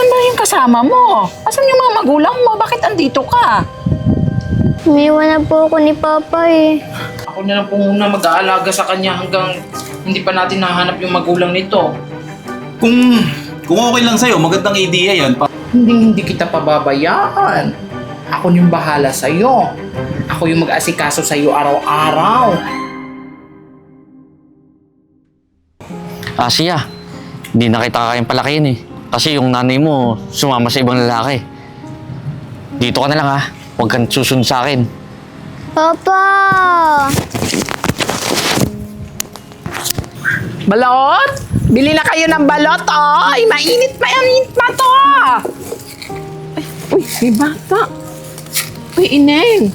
Asan ba yung kasama mo? Asan yung mga magulang mo? Bakit andito ka? Umiwan na po ako ni Papa eh. Ako na lang po muna mag-aalaga sa kanya hanggang hindi pa natin nahanap yung magulang nito. Kung, kung okay lang sa'yo, magandang idea yan. Pa- Hindi hindi kita pababayaan. Ako yung bahala sa'yo. Ako yung mag-asikaso sa'yo araw-araw. Asya, hindi na kita kayang palakihin eh. Kasi yung nanay mo sumama sa ibang lalaki. Dito ka na lang ha. Huwag kang susunod sa akin. Papa! Balot! Bili na kayo ng balot, oh! Ay, mainit pa yan, mainit pa to! Ay, uy, may bata. Uy, Ineng.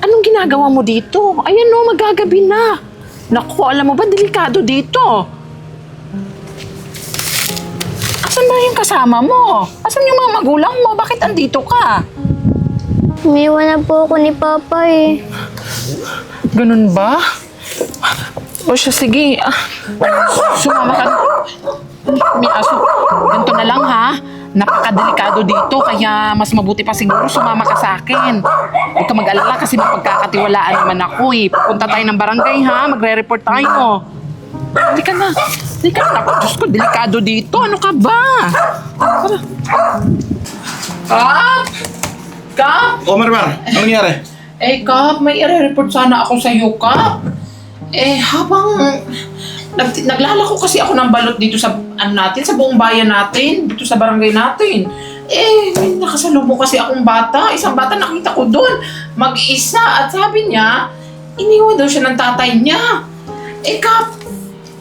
Anong ginagawa mo dito? Ayan no, magagabi na. Naku, alam mo ba, delikado dito. Asan ba yung kasama mo? Asan yung mga magulang mo? Bakit andito ka? Umiwan na po ako ni Papa eh. Ganun ba? O siya, sige. Ah, sumama ka. May aso. Ganito na lang ha. Napakadelikado dito, kaya mas mabuti pa siguro sumama ka sa akin. Huwag ka mag-alala kasi mapagkakatiwalaan naman ako eh. Pupunta tayo ng barangay ha, magre-report tayo. Hindi ka na. Hindi ka na. Ako, Diyos ko, delikado dito. Ano ka ba? Kap! Kap! oh, Marmar, ano nangyari? Eh, Kap, may i-report sana ako sa iyo, Kap. Eh, habang nag, naglalako kasi ako ng balot dito sa ano natin, sa buong bayan natin, dito sa barangay natin. Eh, may nakasalubong kasi akong bata. Isang bata nakita ko doon. Mag-isa. At sabi niya, iniwan daw siya ng tatay niya. Eh, Kap,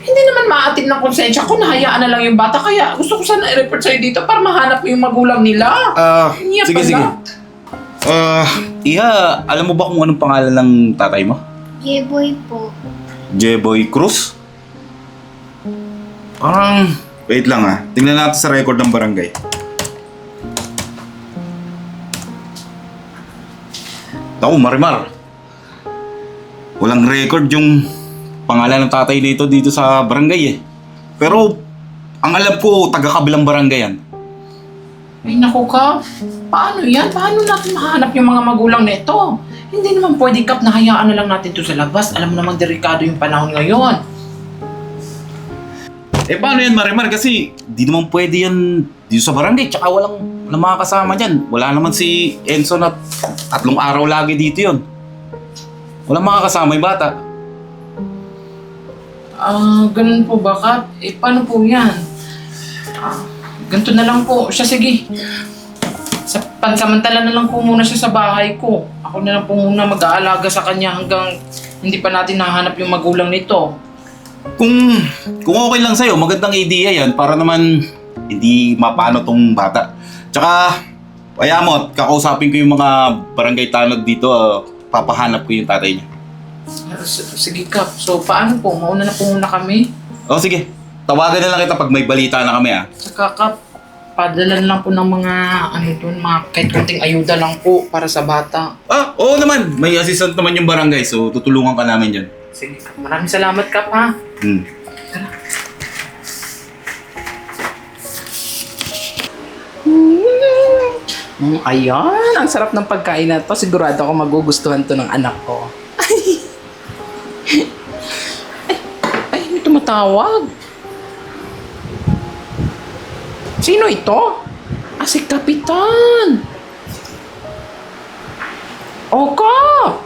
hindi naman maatin ng konsensya ko. Nahayaan na lang yung bata. Kaya gusto ko sana i-report sa'yo dito para mahanap ko yung magulang nila. Ah, Niya sige, pala. sige. Ah, Iha, alam mo ba kung anong pangalan ng tatay mo? Jeboy po. Jeboy Cruz? Parang, wait lang ah. Tingnan natin sa record ng barangay. Ako, Marimar. Walang record yung pangalan ng tatay nito dito sa barangay eh. Pero, ang alam ko, taga-kabilang barangay yan. Ay, naku, Kap. Paano yan? Paano natin mahanap yung mga magulang nito? Hindi naman pwede, Kap, na hayaan na lang natin to sa labas. Alam mo namang delikado yung panahon ngayon. Eh paano yan Marimar? Kasi di naman pwede yan dito sa barangay. Tsaka walang, walang mga kasama dyan. Wala naman si Enzo na tatlong araw lagi dito yon. Walang mga kasama yung bata. Ah, ganun po ba, Kap? Eh, paano po yan? Ah, ganito na lang po. Siya, sige. Sa pansamantala na lang po muna siya sa bahay ko. Ako na lang po muna mag-aalaga sa kanya hanggang hindi pa natin nahanap yung magulang nito. Kung, kung okay lang sa'yo, magandang idea yan para naman hindi mapano tong bata. Tsaka, kaya mo, kakausapin ko yung mga barangay tanod dito, ah, papahanap ko yung tatay niya. Sige, Kap. So, paano po? Mauna na po muna kami. O sige, tawagan na lang kita pag may balita na kami ah. Saka kap, padalan lang po ng mga ano doon, mga kahit konting ayuda lang po para sa bata. Ah, oo naman. May assistant naman yung barangay, so tutulungan ka namin dyan. Sige, Kap. maraming salamat kap ha. Hmm. Mm, ayan, ang sarap ng pagkain na to. Sigurado ako magugustuhan to ng anak ko. Ay, ay, may tumatawag. Sino ito? Ah, si Kapitan. O, Kap!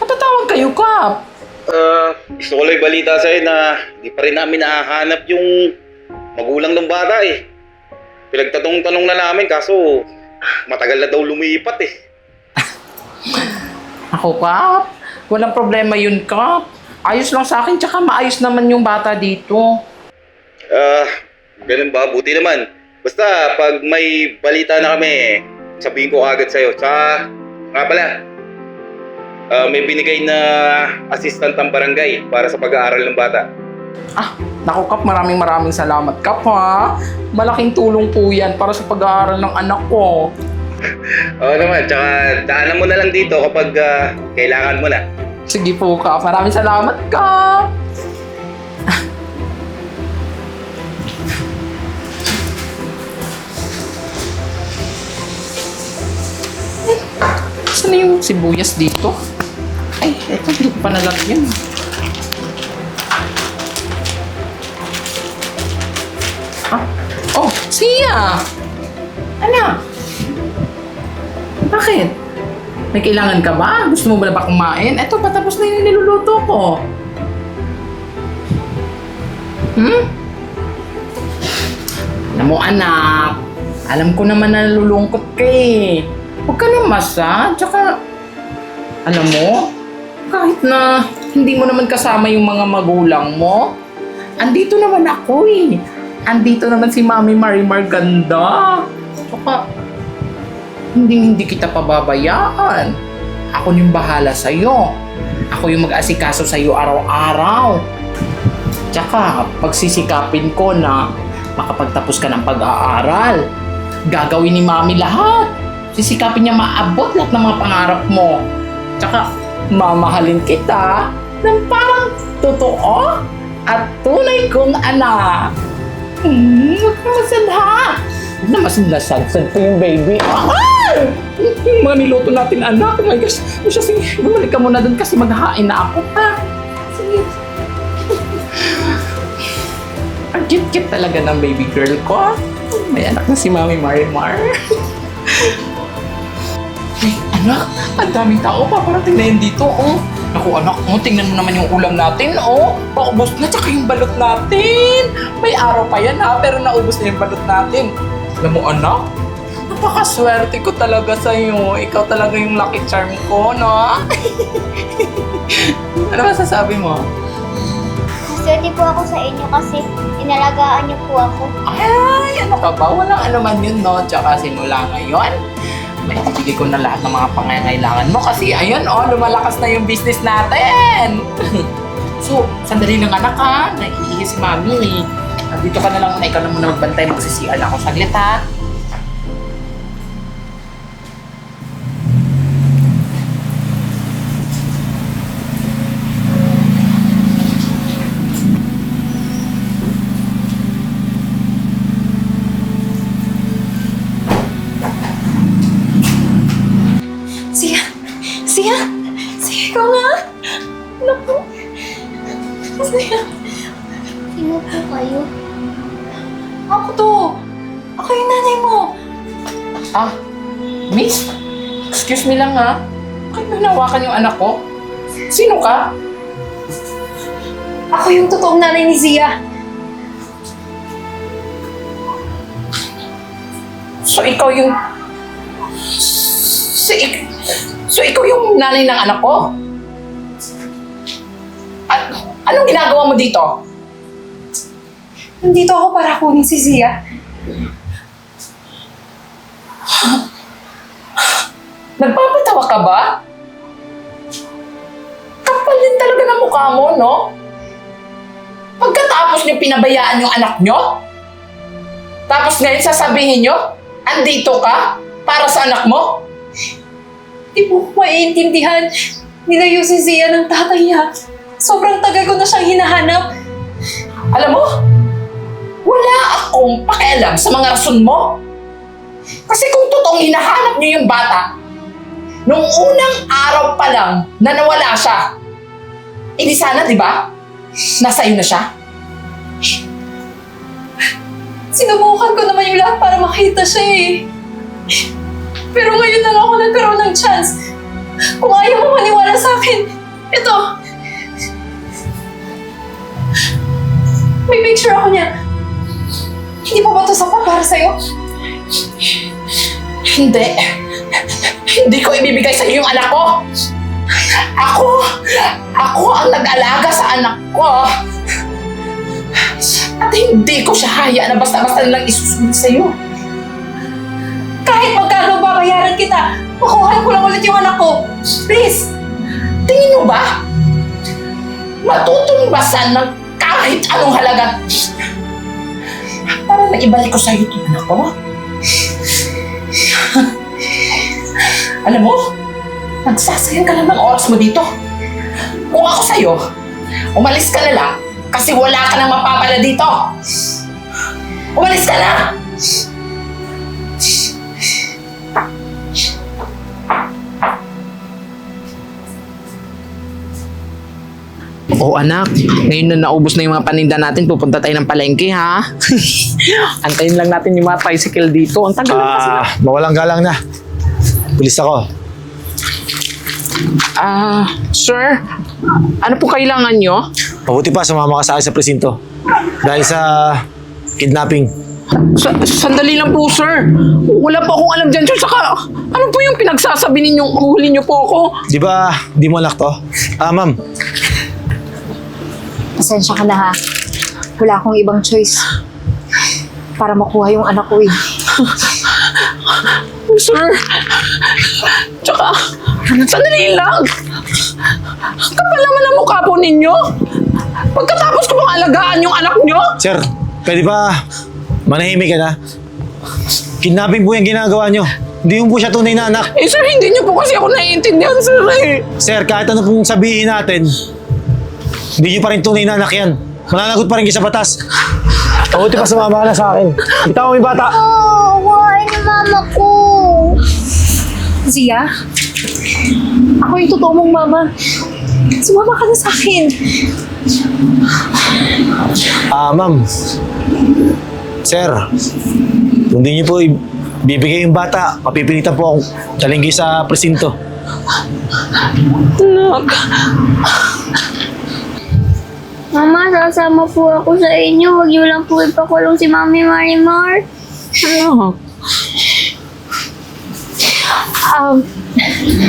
Natatawag kayo, Kap. Ah, gusto ko lang balita sa'yo na di pa rin namin nahahanap yung magulang ng bata eh. Pinagtatanong-tanong na namin kaso matagal na daw lumipat eh. Ako, Kap. Walang problema yun, Kap. Ayos lang sa akin, tsaka maayos naman yung bata dito. Ah, ganun ba? Buti naman. Basta pag may balita na kami, sabihin ko agad sa'yo. Tsaka, nga pala, ah, may binigay na assistant ang barangay para sa pag-aaral ng bata. Ah, naku, Kap. Maraming maraming salamat, Kap, ha. Malaking tulong po yan para sa pag-aaral ng anak ko. Oo naman, tsaka daanan mo na lang dito kapag ah, kailangan mo na. Sige po, Kap. Maraming salamat, Kap. Saan yung sibuyas dito? Ay, eto, hindi ko pa nalagyan. Ah, oh, siya! Anak! Bakit? May kailangan ka ba? Gusto mo ba ba kumain? Eto, patapos na yung niluluto ko. Hmm? Alam mo, anak. Alam ko naman na nalulungkot ka eh. Huwag ka na masa. Tsaka, alam mo, kahit na hindi mo naman kasama yung mga magulang mo, andito naman ako eh. Andito naman si Mami Marimar ganda. Tsaka, hindi hindi kita pababayaan. Ako yung bahala sa'yo. Ako yung mag-asikaso sa'yo araw-araw. Tsaka, pagsisikapin ko na makapagtapos ka ng pag-aaral. Gagawin ni Mami lahat. Sisikapin niya maabot lahat ng mga pangarap mo. Tsaka, mamahalin kita ng parang totoo at tunay kong anak. Hmm, huwag ka masadha. Huwag na masindasadsad ko yung baby. Ay! Mga niluto natin, anak. Oh my gosh. O siya, sige, bumalik ka muna doon kasi maghahain na ako, ha? Sige. Ang cute-cute talaga ng baby girl ko. May anak na si Mami Marimar. Ay, anak, ang daming tao pa. Parating na yun dito, oh. Naku, anak mo, tingnan mo naman yung ulam natin, oh. Paubos na, tsaka yung balot natin. May araw pa yan, ha, pero naubos na yung balot natin. Alam mo, anak, napakaswerte ko talaga sa'yo. Ikaw talaga yung lucky charm ko, no? ano masasabi mo? Maswerte po ako sa inyo kasi inalagaan niyo po ako. Ay, ano ka ba? Walang ano man yun, no? Tsaka simula ngayon, may bibigay ko na lahat ng mga pangangailangan mo kasi ayun, oh, lumalakas na yung business natin. so, sandali lang anak ha. Naiihi si mami. Nandito ka na lang muna. Ikaw na muna magbantay. Magsisial ako saglit ha. Excuse me lang ha. Bakit mo hinawakan yung anak ko? Sino ka? Ako yung totoong nanay ni Zia! So, ikaw yung... So, ik- so ikaw yung nanay ng anak ko? At, anong ginagawa mo dito? Nandito ako para kunin si Zia. Nagpapatawa ka ba? Kapal din talaga ng mukha mo, no? Pagkatapos niyo pinabayaan yung anak niyo? Tapos ngayon sasabihin niyo, andito ka para sa anak mo? Di mo maiintindihan. Nilayo si Zia ng tatay niya. Sobrang tagal ko na siyang hinahanap. Alam mo, wala akong pakialam sa mga rason mo. Kasi kung totoong hinahanap niyo yung bata, nung unang araw pa lang na nawala siya, edi sana, di ba? Nasa iyo na siya. Sinubukan ko naman yung lahat para makita siya eh. Pero ngayon lang ako nagkaroon ng chance. Kung ayaw mo maniwala sa akin, ito. May picture ako niya. Hindi pa ba ito sapat para sa'yo? Hindi. Hindi ko ibibigay sa iyo yung anak ko. Ako, ako ang nag-alaga sa anak ko. At hindi ko siya haya na basta-basta lang isusunod sa iyo. Kahit magkano babayaran kita, makuha ko lang ulit yung anak ko. Please! Tingin mo ba? Matutumbasan ng kahit anong halaga para maibalik ko sa iyo itong anak ko? Alam mo, nagsasayang ka lang ng oras mo dito. Kung ako sa'yo, umalis ka na lang kasi wala ka nang mapapala dito. Umalis ka na! Oh anak, ngayon na naubos na yung mga paninda natin, pupunta tayo ng palengke ha. Antayin lang natin yung mga tricycle dito. Ang tagal na kasi. Ah, mawalang galang na. Pulis ako. Ah, sir, ano po kailangan nyo? Mabuti pa, sumama ka sa akin sa presinto. Dahil sa kidnapping. Sa sandali lang po, sir. Wala po akong alam dyan, sir. Saka, ano po yung pinagsasabi ninyong huli nyo po ako? Di ba, di mo anak to? Ah, ma'am. Pasensya ka na ha. Wala akong ibang choice. Para makuha yung anak ko eh. Sir, tsaka, sandali lang. Kapal naman ang mukha po ninyo. Pagkatapos ko pang alagaan yung anak nyo, Sir, pwede ba manahimik ka na? Kidnapping po yung ginagawa nyo. Hindi mo po siya tunay na anak. eh sir, hindi nyo po kasi ako naiintindihan, sir eh. Sir, kahit ano pong sabihin natin, hindi nyo pa rin tunay na anak yan. Mananagot pa rin kayo sa batas. Mabuti pa sumama ka na sa akin. Bitaw mo yung bata. Mama ko? Zia, ako yung totoo mong mama. Sumama ka na sa akin. Ah, ma'am. Sir, kung di niyo po bibigay yung bata, mapipilitan po akong kayo sa presinto. Anak, Mama, sasama po ako sa inyo. Huwag niyo lang po ipakulong si Mami Marimar. anak. Um,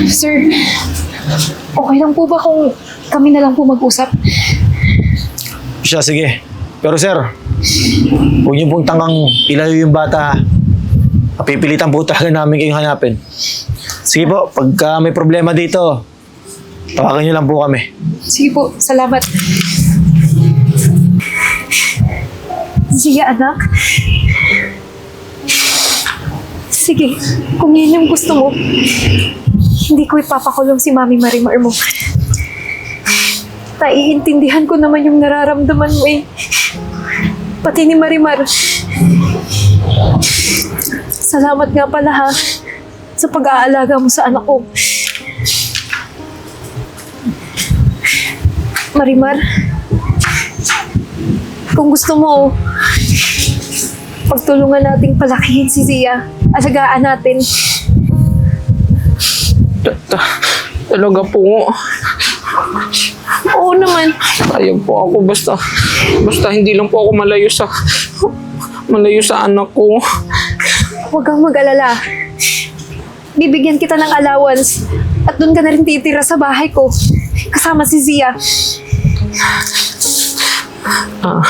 sir, okay lang po ba kung kami na lang po mag-usap? Siya, sige. Pero sir, huwag niyo pong tangang ilayo yung bata. ha. Mapipilitan po talaga namin kayong hanapin. Sige po, pagka may problema dito, tawagan niyo lang po kami. Sige po, salamat. Zia, anak. Sige, kung yun yung gusto mo, hindi ko ipapakulong si Mami Marimar mo. Naiintindihan ko naman yung nararamdaman mo eh. Pati ni Marimar. Salamat nga pala ha sa pag-aalaga mo sa anak ko. Marimar, kung gusto mo, pagtulungan nating palakihin si Zia. Alagaan natin. Ta- ta- Talaga po. Oo naman. Kaya po ako basta, basta hindi lang po ako malayo sa, malayo sa anak ko. Huwag kang mag-alala. Bibigyan kita ng allowance at doon ka na rin titira sa bahay ko. Kasama si Zia. Ah,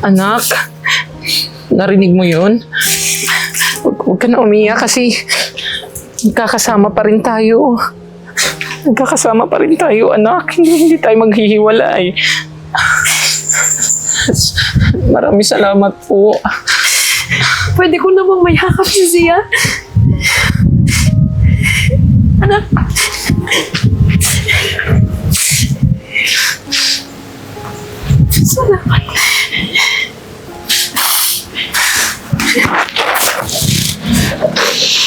anak, narinig mo yun? Huwag, huwag ka na umiyak kasi nagkakasama pa rin tayo. Nagkakasama pa rin tayo, anak. Hindi, hindi tayo maghihiwalay. Maraming salamat po. Pwede ko namang may hakap si Zia. Anak. Salamat. Thank you.